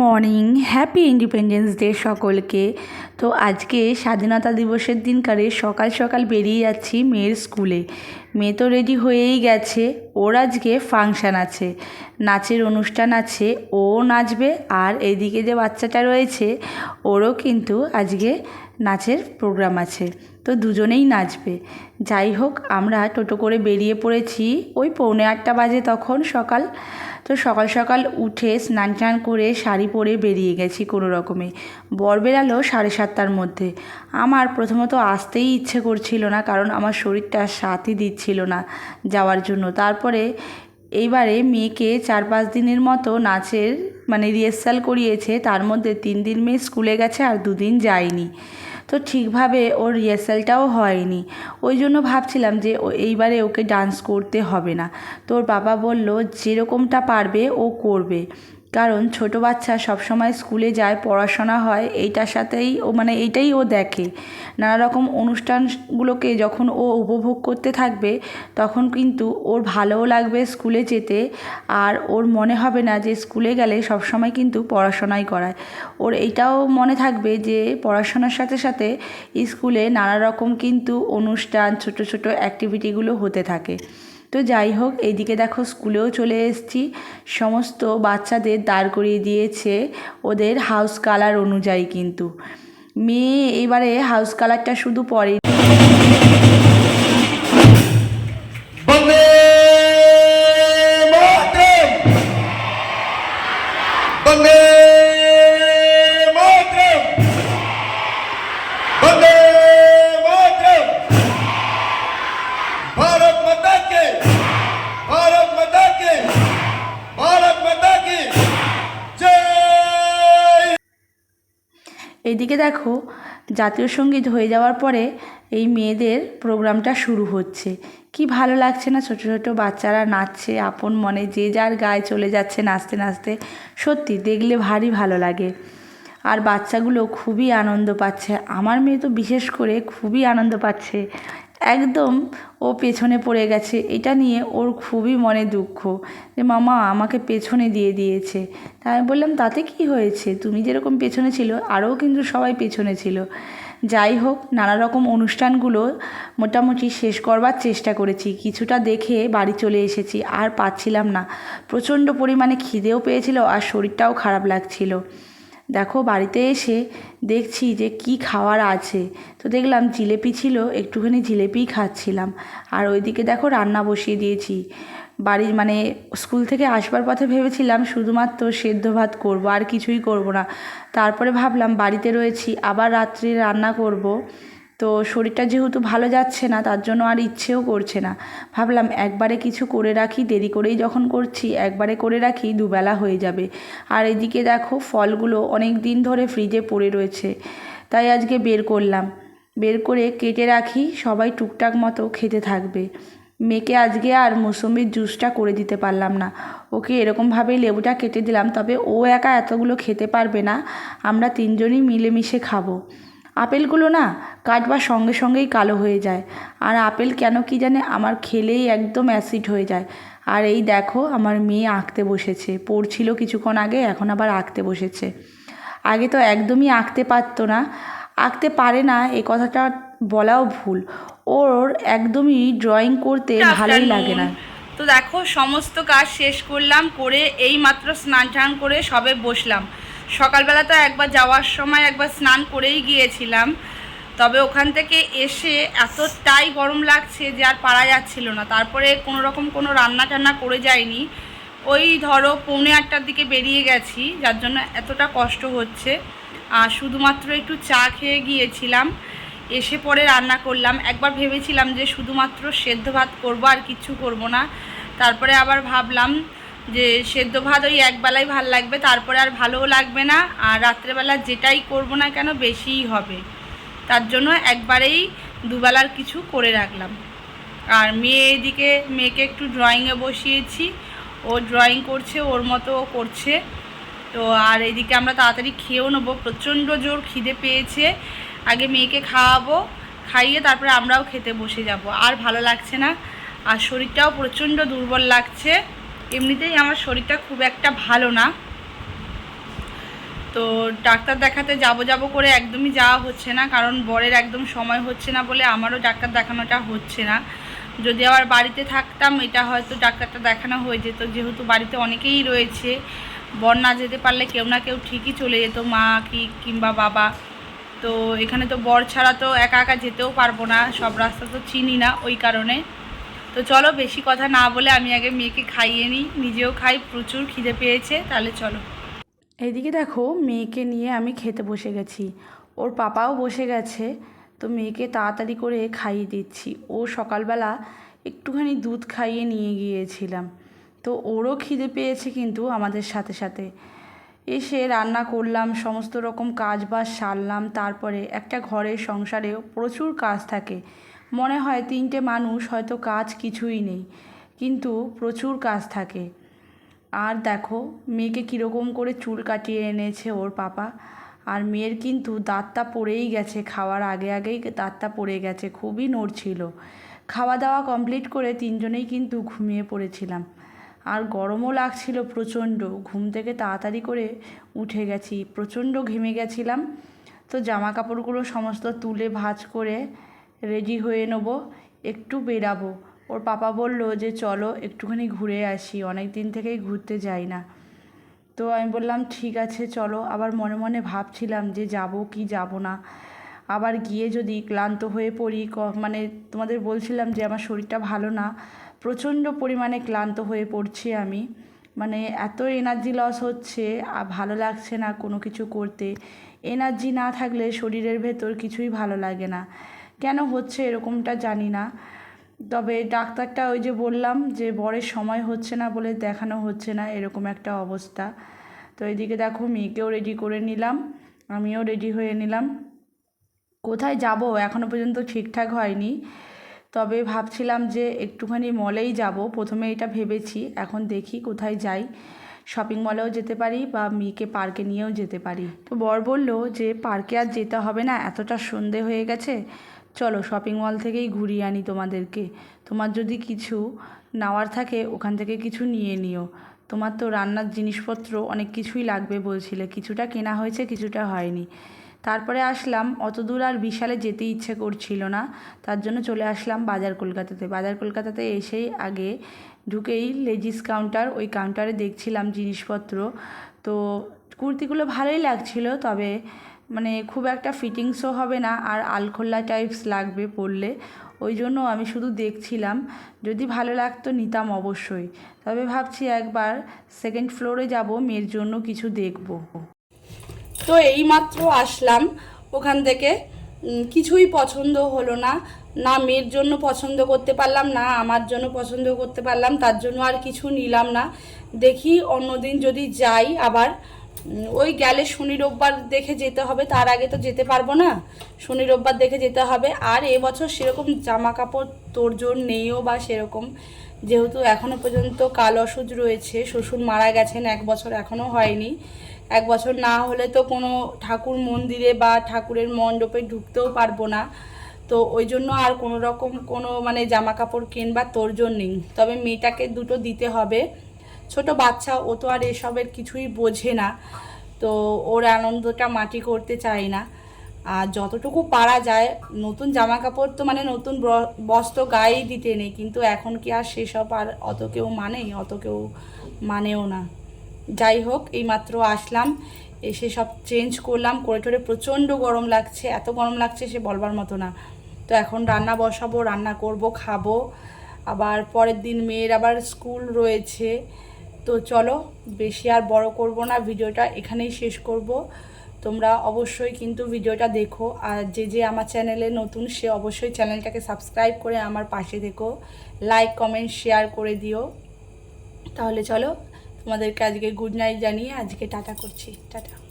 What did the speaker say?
Morning, happy independence day সকলকে। তো আজকে স্বাধীনতা দিবসের দিনকারে সকাল সকাল বেরিয়ে যাচ্ছি মেয়ের স্কুলে। মেয়ে তো রেডি হয়েই গেছে। ওর আজকে ফাংশান আছে। নাচের অনুষ্ঠান আছে, ও নাচবে আর এদিকে যে বাচ্চাটা রয়েছে, ওরও কিন্তু আজকে নাচের প্রোগ্রাম আছে। তো দুজনেই নাচবে। যাই হোক, আমরা টোটো করে বেরিয়ে পড়েছি। ওই পৌনে আটটা বাজে তখন সকাল। তো সকাল সকাল উঠে স্নান টান করে শাড়ি পরে বেরিয়ে গেছি কোনো রকমে। বর বেরালো সাড়ে সাতটার মধ্যে। আমার প্রথমত আসতেই ইচ্ছে করছিল না, কারণ আমার শরীরটা সাথই দিচ্ছিল না যাওয়ার জন্য। তারপরে এইবারে মেয়েকে চার পাঁচ দিনের মতো নাচের মানে রিহার্সাল করিয়েছে। তার মধ্যে তিন দিন মেয়ে স্কুলে গেছে আর দুদিন যায়নি। তো ঠিকভাবে ওর রিহার্সালটাও হয়নি। ওই জন্য ভাবছিলাম যে এইবারে ওকে ডান্স করতে হবে না। তোর বাবা বলল, যেরকমটা পারবে ও করবে। কারণ ছোট বাচ্চা সবসময় স্কুলে যায়, পড়াশোনা হয়, এইটার সাথেই ও মানে এইটাই ও দেখে। নানা রকম অনুষ্ঠানগুলোকে যখন ও উপভোগ করতে থাকবে, তখন কিন্তু ওর ভালোও লাগবে স্কুলে যেতে আর ওর মনে হবে না যে স্কুলে গেলে সবসময় কিন্তু পড়াশোনাই করায়। ওর এইটাও মনে থাকবে যে পড়াশোনার সাথে সাথে স্কুলে নানা রকম কিন্তু অনুষ্ঠান, ছোট ছোট অ্যাক্টিভিটিগুলো হতে থাকে। তো যাই হোক, এইদিকে দেখো স্কুলেও চলে এসেছি। সমস্ত বাচ্চাদের দাঁড় করিয়ে দিয়েছে ওদের হাউস কালার অনুযায়ী কিন্তু। মেয়ে এবারে হাউস কালারটা শুধু পরে এইদিকে দেখো জাতীয় সংগীত হয়ে যাওয়ার পরে এই মেয়েদের প্রোগ্রামটা শুরু হচ্ছে। কি ভালো লাগছে না? ছোট ছোট বাচ্চারা নাচছে, আপন মনে যে যার গায়ে চলে যাচ্ছে নাচতে নাচতে। সত্যি দেখলে ভারী ভালো লাগে। আর বাচ্চাগুলো খুবই আনন্দ পাচ্ছে। আমার মেয়ে তো বিশেষ করে খুবই আনন্দ পাচ্ছে। একদম ও পেছনে পড়ে গেছে। এটা নিয়ে ওর খুবই মনে দুঃখ যে, মামা, আমাকে পেছনে দিয়ে দিয়েছে। তাই আমি বললাম, তাতে কি হয়েছে? তুমি যেরকম পেছনে ছিল, আরও কিন্তু সবাই পেছনে ছিল। যাই হোক, নানা রকম অনুষ্ঠানগুলো মোটামুটি শেষ করবার চেষ্টা করেছি। কিছুটা দেখে বাড়ি চলে এসেছি, আর পাচ্ছিলাম না। প্রচণ্ড পরিমাণে খিদেও পেয়েছিল আর শরীরটাও খারাপ লাগছিল। দেখো বাড়িতে এসে দেখছি যে কি খাওয়ার আছে। তো দেখলাম জিলেপি ছিল, একটুখানি জিলেপিই খাচ্ছিলাম। আর ওইদিকে দেখো রান্না বসিয়ে দিয়েছি। বাড়ির মানে স্কুল থেকে আসবার পথে ভেবেছিলাম শুধুমাত্র সেদ্ধ ভাত করব, আর কিছুই করব না। তারপরে ভাবলাম বাড়িতে রয়েছি, আবার রাত্রে রান্না করব। তো শরীরটা যেহেতু ভালো যাচ্ছে না, তার জন্য আর ইচ্ছেও করছে না। ভাবলাম একবারে কিছু করে রাখি, দেরি করেই যখন করছি, একবারে করে রাখি, দুবেলা হয়ে যাবে। আর এদিকে দেখো, ফলগুলো অনেক দিন ধরে ফ্রিজে পড়ে রয়েছে। তাই আজকে বের করলাম। বের করে কেটে রাখি, সবাই টুকটাক মতো খেতে থাকবে। মেয়েকে আজকে আর মৌসুমির জুসটা করে দিতে পারলাম না। ওকে এরকমভাবেই লেবুটা কেটে দিলাম, তবে ও একা এতগুলো খেতে পারবে না। আমরা তিনজনই মিলেমিশে খাব। আপেলগুলো না কাটবার সঙ্গে সঙ্গেই কালো হয়ে যায়। আর আপেল কেন কি জানে আমার খেলেই একদম অ্যাসিড হয়ে যায়। আর এই দেখো আমার মেয়ে আঁকতে বসেছে। পড়ছিল কিছুক্ষণ আগে এখন আবার আঁকতে বসেছে। আগে তো একদমই আঁকতে পারতো না। আঁকতে পারে না এই কথাটা বলাও ভুল। ওর একদমই ড্রয়িং করতে ভালোই লাগে না। তো দেখো সমস্ত কাজ শেষ করলাম করে এই মাত্র স্নান টান করে সবে বসলাম। সকালবেলা তো একবার যাওয়ার সময় একবার স্নান করেই গিয়েছিলাম। তবে ওখান থেকে এসে এতটাই গরম লাগছে যে আর পারা যাচ্ছিল না। তারপরে কোনো রকম কোনো রান্না টান্না করে যায়নি ওই ধরো পৌনে আটটার দিকে বেরিয়ে গেছি, যার জন্য এতটা কষ্ট হচ্ছে। আর শুধুমাত্র একটু চা খেয়ে গিয়েছিলাম, এসে পরে রান্না করলাম। একবার ভেবেছিলাম যে শুধুমাত্র সেদ্ধ ভাত করব আর কিচ্ছু করব না। তারপরে আবার ভাবলাম যে সেদ্ধ ভাত ওই একবেলাই ভালো লাগবে, তারপরে আর ভালোও লাগবে না, আর রাত্রেবেলা যেটাই করব না কেন বেশিই হবে। তার জন্য একবারেই দুবেলার কিছু করে রাখলাম। আর মেয়ে এদিকে, মেয়েকে একটু ড্রয়িংয়ে বসিয়েছি। ও ড্রয়িং করছে, ওর মতো ও করছে। তো আর এদিকে আমরা তাড়াতাড়ি খেয়েও নেব। প্রচণ্ড জোর খিদে পেয়েছে। আগে মেয়েকে খাওয়াবো, খাইয়ে তারপরে আমরাও খেতে বসে যাব। আর ভালো লাগছে না। আর শরীরটাও প্রচণ্ড দুর্বল লাগছে। এমনিতেই আমার শরীরটা খুব একটা ভালো না। তো ডাক্তার দেখাতে যাব যাব করে একদমই যাওয়া হচ্ছে না, কারণ বরের একদম সময় হচ্ছে না বলে আমারও ডাক্তার দেখানোটা হচ্ছে না। যদি আবার বাড়িতে থাকতাম, এটা হয়তো ডাক্তারটা দেখানো হয়ে যেত। যেহেতু বাড়িতে অনেকেই রয়েছে, বর না যেতে পারলে কেউ না কেউ ঠিকই চলে যেত, মা কি কিংবা বাবা। তো এখানে তো বর ছাড়া তো একা একা যেতেও পারব না, সব রাস্তা তো চিনি না ওই কারণে। তো চলো বেশি কথা না বলে আমি আগে মেয়েকে খাইয়ে নিই। নিজেও খাই, প্রচুর খিদে পেয়েছে, তাহলে চলো। এইদিকে দেখো, মেয়েকে নিয়ে আমি খেতে বসে গেছি। ওর পাপাও বসে গেছে, তো মেয়েকে তাড়াতাড়ি করে খাইয়ে দিচ্ছি। ও সকালবেলা একটুখানি দুধ খাইয়ে নিয়ে গিয়েছিলাম। তো ওরও খিদে পেয়েছে কিন্তু আমাদের সাথে সাথে। এসে রান্না করলাম, সমস্ত রকম কাজ বাজ সারলাম, তারপরে একটা ঘরের সংসারেও প্রচুর কাজ থাকে। মনে হয় তিনটে মানুষ হয়তো কাজ কিছুই নেই, কিন্তু প্রচুর কাজ থাকে। আর দেখো, মেয়েকে কীরকম করে চুল কাটিয়ে এনেছে ওর পাপা। আর মেয়ের কিন্তু দাঁতটা পড়েই গেছে, খাওয়ার আগে আগেই দাঁতটা পড়ে গেছে, খুবই নড়ছিল। খাওয়া দাওয়া কমপ্লিট করে তিনজনেই কিন্তু ঘুমিয়ে পড়েছিলাম। আর গরমও লাগছিল প্রচণ্ড, ঘুম থেকে তাড়াতাড়ি করে উঠে গেছি, প্রচণ্ড ঘেমে গেছিলাম। তো জামা কাপড়গুলো সমস্ত তুলে ভাঁজ করে রেডি হয়ে নেব, একটু বেরাবো। ওর পাপা বলল যে, চলো, একটুখানি ঘুরে আসি অনেক দিন থেকেই ঘুরতে যাই না। তো আমি বললাম, ঠিক আছে, চলো। আবার মনে মনে ভাবছিলাম যে, যাব কি যাব না? আবার গিয়ে যদি ক্লান্ত হয়ে পড়ি মানে তোমাদের বলছিলাম যে, আমার শরীরটা ভালো না। প্রচণ্ড পরিমাণে ক্লান্ত হয়ে পড়ছি আমি। মানে এত এনার্জি লস হচ্ছে আর ভালো লাগছে না কোনো কিছু করতে। এনার্জি না থাকলে শরীরের ভেতর কিছুই ভালো লাগে না। কেন হচ্ছে এরকমটা জানি না। তবে ডাক্তারটা ওই যে বললাম যে, বরের সময় হচ্ছে না বলে দেখানো হচ্ছে না, এরকম একটা অবস্থা। তো এদিকে দেখো মেয়েকেও রেডি করে নিলাম, আমিও রেডি হয়ে নিলাম। কোথায় যাব? এখনও পর্যন্ত ঠিকঠাক হয়নি। তবে ভাবছিলাম যে, একটুখানি মলেই যাব। প্রথমে এটা ভেবেছি, এখন দেখি কোথায় যাই। শপিং মলেও যেতে পারি বা মেয়েকে পার্কে নিয়েও যেতে পারি। তো বর বলল যে পার্কে আর যেতে হবে না, এতটা সন্ধে হয়ে গেছে। চলো শপিং মল থেকেই ঘুরিয়ে আনি তোমাদেরকে। তোমার যদি কিছু নেওয়ার থাকে, ওখান থেকে কিছু নিয়ে নিও। তোমার তো রান্নার জিনিসপত্র অনেক কিছুই লাগবে বলছিলে। কিছুটা কেনা হয়েছে, কিছুটা হয়নি। তারপরে আসলাম, অত দূর আর বিশালে যেতে ইচ্ছে করছিল না। তার জন্য চলে আসলাম বাজার কলকাতাতে। বাজার কলকাতাতে এসেই আগে ঢুকেই লেজিস কাউন্টার ওই কাউন্টারে দেখছিলাম জিনিসপত্র। তো কুর্তিগুলো ভালোই লাগছিল, তবে মানে খুব একটা ফিটিংসও হবে না আর আলখোল্লা টাইপস লাগবে পরলে। ওই জন্য আমি শুধু দেখছিলাম। যদি ভালো লাগতো নিতাম অবশ্যই। তবে ভাবছি একবার সেকেন্ড ফ্লোরে যাব, মেয়ের জন্য কিছু দেখব। তো এইমাত্র আসলাম। ওখান থেকে কিছুই পছন্দ হলো না। না মেয়ের জন্য পছন্দ করতে পারলাম, না আমার জন্য পছন্দ করতে পারলাম, তার জন্য আর কিছু নিলাম না। দেখি অন্যদিন যদি যাই আবার। ওই গেলে শনি রোববার দেখে যেতে হবে, তার আগে তো যেতে পারব না। শনি রোববার দেখে যেতে হবে। আর এবছর সেরকম জামা কাপড় তোরজোর নেইও বা সেরকম। যেহেতু এখনও পর্যন্ত কাল অসুজ রয়েছে, শ্বশুর মারা গেছেন, এক বছর এখনও হয়নি। এক বছর না হলে তো কোনো ঠাকুর মন্দিরে বা ঠাকুরের মণ্ডপে ঢুকতেও পারব না। তো ওই জন্য আর কোনো রকম কোনো মানে জামা কাপড় কিনবার তোরজোর নেই। তবে মেয়েটাকে দুটো দিতে হবে। ছোট বাচ্চা, ও তো আর এসবের কিছুই বোঝে না। তো ওর আনন্দটা মাটি করতে চায় না। আর যতটুকু পারা যায়, নতুন জামা কাপড় তো মানে নতুন বস্ত্র গায়েই দিতে নেই। কিন্তু এখন কি আর সেসব আর অত কেউ মানে অত কেউ মানেও না। যাই হোক, এইমাত্র আসলাম, এসে সব চেঞ্জ করলাম। করে টোরে প্রচণ্ড গরম লাগছে, এত গরম লাগছে সে বলবার মতো না। তো এখন রান্না বসাবো, রান্না করব, খাব। আবার পরের দিন মেয়ের আবার স্কুল রয়েছে। তো চলো, বেশি আর বড় করব না, ভিডিওটা এখানেই শেষ করব। তোমরা অবশ্যই কিন্তু ভিডিওটা দেখো, আর যে যে আমার চ্যানেলে নতুন, সে অবশ্যই চ্যানেলটাকে সাবস্ক্রাইব করে আমার পাশে দেখো লাইক কমেন্ট শেয়ার করে দিও। তাহলে চলো, তোমাদেরকে আজকে গুড নাইট জানিয়ে আজকে টাটা করছি। টাটা।